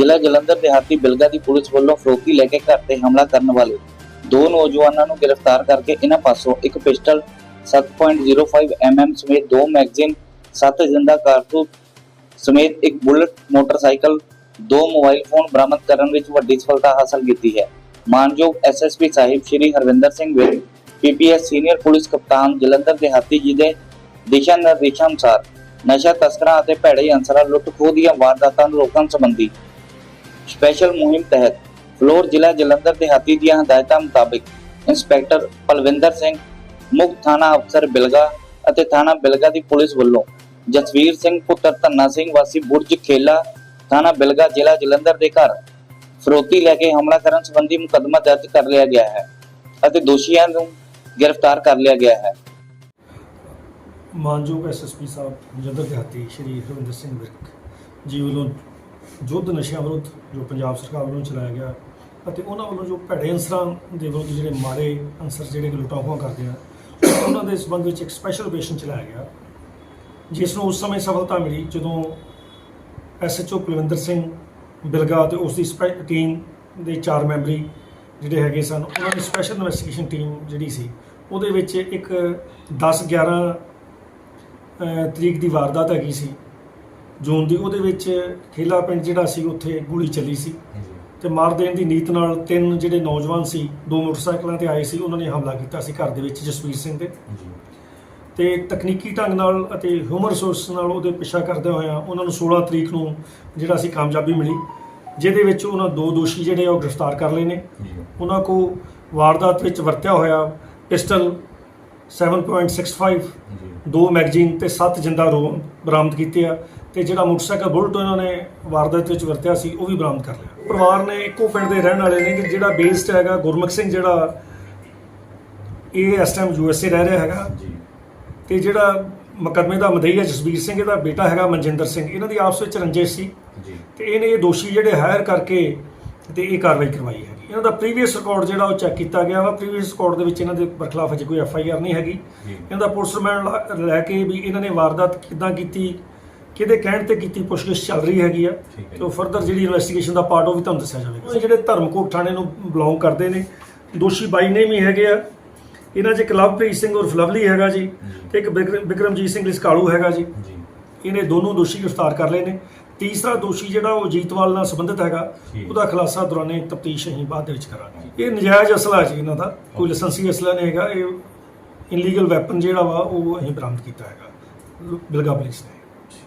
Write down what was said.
ਜ਼ਿਲ੍ਹਾ ਜਲੰਧਰ ਦਿਹਾਤੀ ਬਿਲਗਾ ਦੀ ਪੁਲਿਸ ਵੱਲੋਂ ਫਰੋਕੀ ਲੈ ਕੇ ਘਰ ਤੇ ਹਮਲਾ ਕਰਨ ਵਾਲੇ ਦੋ ਨੌਜਵਾਨਾਂ ਨੂੰ ਗ੍ਰਿਫਤਾਰ ਕਰਕੇ ਇਹਨਾਂ ਪਾਸੋਂ ਇੱਕ ਪਿਸਟਲ 7.05 mm ਸਮੇਤ ਦੋ ਮੈਗਜ਼ੀਨ, ਸੱਤ ਜਿੰਦਾ ਕਾਰਤੂਸ ਸਮੇਤ ਇੱਕ ਬੁਲਟ ਮੋਟਰਸਾਈਕਲ, ਦੋ ਮੋਬਾਈਲ ਫੋਨ ਬਰਾਮਦ ਕਰਨ ਵਿੱਚ ਵੱਡੀ ਸਫਲਤਾ ਹਾਸਲ ਕੀਤੀ ਹੈ। ਮਾਨਯੋਗ ਐਸਐਸਪੀ ਸਾਹਿਬ Shri Harvinder Singh Virk PPS senior police ਕਪਤਾਨ ਜਲੰਧਰ ਦਿਹਾਤੀ ਜੀ ਦੇ ਦਿਸ਼ਾ ਨਿਰਦੇਸ਼ਾਂ ਅਨੁਸਾਰ ਨਸ਼ਾ ਤਸਕਰਾਂ ਅਤੇ ਭੈੜੇ ਅਨਸਰਾਂ ਲੁੱਟ ਖੋਹ ਦੀਆਂ ਵਾਰਦਾਤਾਂ ਨੂੰ ਰੋਕਣ ਸੰਬੰਧੀ ਸਪੈਸ਼ਲ ਮੁਹਿੰਮ ਤਹਿਤ ਫਲੋਰ ਜ਼ਿਲ੍ਹਾ ਜਲੰਧਰ ਦਿਹਾਤੀ ਦੀਆਂ ਹਦਾਇਤਾਂ ਮੁਤਾਬਿਕ ਇੰਸਪੈਕਟਰ ਪਲਵਿੰਦਰ ਸਿੰਘ, ਮੁੱਖ ਥਾਣਾ ਅਫਸਰ ਬਿਲਗਾ ਅਤੇ ਥਾਣਾ ਬਿਲਗਾ ਦੀ ਪੁਲਿਸ ਵੱਲੋਂ ਜਸਵੀਰ ਸਿੰਘ, ਪੁੱਤਰ ਧੰਨਾ ਸਿੰਘ, ਵਾਸੀ ਬੁਰਜ ਖੇਲਾ, ਥਾਣਾ ਬਿਲਗਾ, ਜ਼ਿਲ੍ਹਾ ਜਲੰਧਰ ਦੇ ਘਰ ਫਰੋਤੀ ਲੈ ਕੇ ਹਮਲਾ ਕਰਨ ਸੰਬੰਧੀ ਮੁਕੱਦਮਾ ਦਰਜ ਕਰ ਲਿਆ ਗਿਆ ਹੈ ਅਤੇ ਦੋਸ਼ੀਆਂ ਨੂੰ ਗ੍ਰਿਫਤਾਰ ਕਰ ਲਿਆ ਗਿਆ ਹੈ। ਮਾਨਯੋਗ ਐਸਐਸਪੀ ਸਾਹਿਬ ਜਦਰ ਦਿਹਾਤੀ ਸ਼੍ਰੀ ਹਰਵਿੰਦਰ ਸਿੰਘ ਵਿਰਕ ਜੀ ਵੱਲੋਂ ਯੁੱਧ ਨਸ਼ਿਆਂ ਵਿਰੁੱਧ ਜੋ ਪੰਜਾਬ ਸਰਕਾਰ ਵੱਲੋਂ ਚਲਾਇਆ ਗਿਆ ਅਤੇ ਉਹਨਾਂ ਵੱਲੋਂ ਜੋ ਭੈੜੇ ਅੰਸਰਾਂ ਦੇ ਵਿਰੁੱਧ ਜਿਹੜੇ ਮਾਰੇ ਅੰਸਰ ਜਿਹੜੇ ਕਿ ਕਰਦੇ ਆ, ਉਹਨਾਂ ਦੇ ਸੰਬੰਧ ਵਿੱਚ ਇੱਕ ਸਪੈਸ਼ਲ ਆਪਰੇਸ਼ਨ ਚਲਾਇਆ ਗਿਆ। ਜਿਸ ਨੂੰ ਉਸ ਸਮੇਂ ਸਫਲਤਾ ਮਿਲੀ ਜਦੋਂ ਐਸਐਚਓ ਕੁਲਵਿੰਦਰ ਸਿੰਘ ਬਿਲਗਾ ਤੇ ਉਸ ਦੀ ਸਪੈ- ਟੀਮ ਦੇ ਚਾਰ ਮੈਂਬਰੀ ਜਿਹੜੇ ਹੈਗੇ ਸਨ, ਉਹਨਾਂ ਦੀ ਸਪੈਸ਼ਲ ਇਨਵੈਸਟੀਗੇਸ਼ਨ ਟੀਮ ਜਿਹੜੀ ਸੀ, ਉਹਦੇ ਵਿੱਚ ਇੱਕ 10 11 ਤਰੀਕ ਦੀ ਵਾਰਦਾਤ ਹੈਗੀ ਸੀ। ਜੂਨ ਦੀ ਉਹਦੇ ਵਿੱਚ ਖੇਲਾ ਪਿੰਡ ਜਿਹੜਾ ਸੀ ਉੱਥੇ ਗੋਲੀ ਚੱਲੀ ਸੀ। ਤੇ ਮਾਰ ਦੇਣ ਦੀ ਨੀਤ ਨਾਲ ਤਿੰਨ ਜਿਹੜੇ ਨੌਜਵਾਨ ਸੀ ਦੋ ਮੋਟਰਸਾਈਕਲਾਂ ਤੇ ਆਏ ਸੀ ਉਹਨਾਂ ਨੇ ਹਮਲਾ ਕੀਤਾ ਸੀ ਘਰ ਦੇ ਵਿੱਚ ਜਸਵੀਰ ਸਿੰਘ ਦੇ। ਤੇ ਤਕਨੀਕੀ ਢੰਗ ਨਾਲ ਅਤੇ ਹਿਊਮਨ ਰਿਸੋਰਸ ਨਾਲ ਉਹਦੇ ਪਿੱਛਾ ਕਰਦੇ ਹੋਇਆ ਉਹਨਾਂ ਨੂੰ 16 ਤਰੀਕ ਨੂੰ ਜਿਹੜਾ ਸੀ ਕਾਮਯਾਬੀ ਮਿਲੀ ਜਿਹਦੇ ਵਿੱਚ ਉਹਨਾਂ ਦੋ ਦੋਸ਼ੀ ਜਿਹੜੇ ਆ ਉਹ ਗ੍ਰਿਫਤਾਰ ਕਰ ਲਏ ਨੇ। ਉਹਨਾਂ ਕੋ ਵਾਰਦਾਤ ਵਿੱਚ ਵਰਤਿਆ ਹੋਇਆ ਪਿਸਟਲ 7.65 ਦੋ ਮੈਗਜ਼ੀਨ ਤੇ ਸੱਤ ਜਿੰਦਾ ਰੋਮ ਬਰਾਮਦ ਕੀਤੇ ਆ। ਤੇ ਜਿਹੜਾ ਮੋਟਰਸਾਈਕਲ ਬੁਲਟ ਇਹਨਾਂ ਨੇ ਵਾਰਦਾਤ ਵਿੱਚ ਵਰਤਿਆ ਸੀ ਉਹ ਵੀ ਬਰਾਮਦ ਕਰ ਲਿਆ। ਪਰਿਵਾਰ ਨੇ ਇੱਕੋ ਪਿੰਡ ਦੇ ਰਹਿਣ ਵਾਲੇ ਨੇ ਕਿ ਜਿਹੜਾ ਬੇਸਡ ਹੈਗਾ ਗੁਰਮੁਖ ਸਿੰਘ ਜਿਹੜਾ ਇਹ ਇਸ ਟਾਈਮ ਯੂਐਸਏ ਰਹਿ ਰਿਹਾ ਹੈਗਾ। ਤੇ ਜਿਹੜਾ ਮੁਕੱਦਮੇ ਦਾ ਮਦਈਆ ਜਸਬੀਰ ਸਿੰਘ ਇਹਦਾ ਬੇਟਾ ਹੈਗਾ ਮਨਜਿੰਦਰ ਸਿੰਘ। ਇਹਨਾਂ ਦੀ ਆਪਸ ਵਿੱਚ ਰੰਜਿਸ਼ ਸੀ। ਤੇ ਇਹਨੇ ਇਹ ਦੋਸ਼ੀ ਜਿਹੜੇ ਹਾਇਰ ਕਰਕੇ ਤੇ ਇਹ ਕਾਰਵਾਈ ਕਰਵਾਈ ਹੈਗੀ। ਇਹਨਾਂ ਦਾ ਪ੍ਰੀਵੀਅਸ ਰਿਕਾਰਡ ਜਿਹੜਾ ਉਹ ਚੈੱਕ ਕੀਤਾ ਗਿਆ ਵਾ। ਪ੍ਰੀਵੀਅਸ ਰਿਕਾਰਡ ਦੇ ਵਿੱਚ ਇਹਨਾਂ ਦੇ ਬਰਖਲਾਫ ਅਜੇ ਕੋਈ ਐਫ ਆਈ ਆਰ ਨਹੀਂ ਹੈਗੀ। ਇਹਨਾਂ ਦਾ ਪੁਲਿਸ ਰਿਮਾਂਡ ਲੈ ਕੇ ਵੀ ਇਹਨਾਂ ਨੇ ਵਾਰਦਾਤ ਕਿੱਦਾਂ ਕੀਤੀ ਕਿਹਦੇ ਕਹਿਣ ਤੇ ਕੀਤੀ ਪੁੱਛਗਿੱਛ ਚੱਲ ਰਹੀ ਹੈਗੀ ਆ ਤੇ ਉਹ ਫਰਦਰ ਜਿਹੜੀ ਇਨਵੈਸਟੀਗੇਸ਼ਨ ਦਾ ਪਾਰਟ ਉਹ ਵੀ ਤੁਹਾਨੂੰ ਦੱਸਿਆ ਜਾਵੇਗਾ। ਇਹ ਜਿਹੜੇ ਧਰਮਕੋਟ ਥਾਣੇ ਨੂੰ ਬਿਲੋਂਗ ਕਰਦੇ ਨੇ ਦੋਸ਼ੀ ਬਾਈ ਨੇ ਵੀ ਹੈਗੇ ਆ। ਇਹਨਾਂ 'ਚ ਇੱਕ ਲਵਪ੍ਰੀਤ ਸਿੰਘ ਉਰਫ ਲਵਲੀ ਹੈਗਾ ਜੀ ਤੇ ਇੱਕ ਬਿਕਰ- ਬਿਕਰਮਜੀਤ ਸਿੰਘ ਲਿਸਕਾਲੂ ਹੈਗਾ ਜੀ। ਇਹਨੇ ਦੋਨੋਂ ਦੋਸ਼ੀ ਗ੍ਰਿਫਤਾਰ ਕਰ ਲਏ ਨੇ। ਤੀਸਰਾ ਦੋਸ਼ੀ ਜਿਹੜਾ ਉਹ ਜੀਤਵਾਲ ਨਾਲ ਸੰਬੰਧਿਤ ਹੈਗਾ। ਉਹਦਾ ਖੁਲਾਸਾ ਦੌਰਾਨੇ ਤਫਤੀਸ਼ ਅਸੀਂ ਬਾਅਦ ਦੇ ਵਿੱਚ ਕਰਾਂਗੇ। ਇਹ ਨਜਾਇਜ਼ ਅਸਲਾ ਜੀ ਇਹਨਾਂ ਦਾ। ਕੋਈ ਲਾਇਸੈਂਸੀ ਅਸਲਾ ਨਹੀਂ ਹੈਗਾ। ਇਹ ਇਲੀਗਲ ਵੈਪਨ ਜਿਹੜਾ ਵਾ ਉਹ ਅਸੀਂ ਬਰਾਮਦ ਕੀਤਾ ਹੈਗਾ। ਬਿਲਗਾ ਪੁਲਿਸ ਨੇ।